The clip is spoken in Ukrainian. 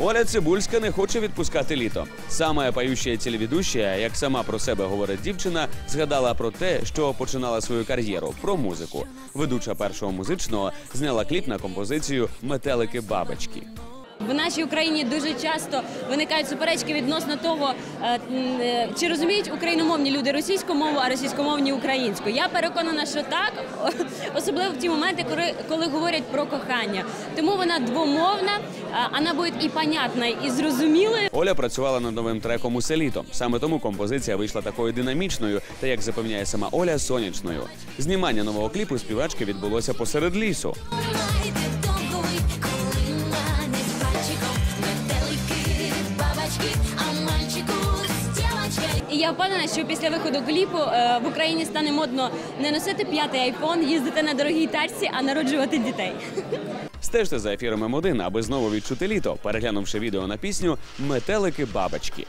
Оля Цибульська не хоче відпускати літо. Саме пающа телеведуща, як сама про себе говорить дівчина, згадала про те, що починала свою кар'єру про музику. Ведуча першого музичного зняла кліп на композицію Метелики бабочки. В нашій Україні дуже часто виникають суперечки відносно того, е, е, чи розуміють україномовні люди російську мову, а російськомовні українську. Я переконана, що так, особливо в ті моменти, коли, коли говорять про кохання. Тому вона двомовна, а, вона буде і понятна, і зрозумілою. Оля працювала над новим треком усе літо. Саме тому композиція вийшла такою динамічною та, як запевняє сама Оля, сонячною. Знімання нового кліпу співачки відбулося посеред лісу. І я впевнена, що після виходу кліпу е, в Україні стане модно не носити п'ятий айфон, їздити на дорогій тачці, а народжувати дітей. Стежте за ефіром М1, аби знову відчути літо, переглянувши відео на пісню Метелики бабочки.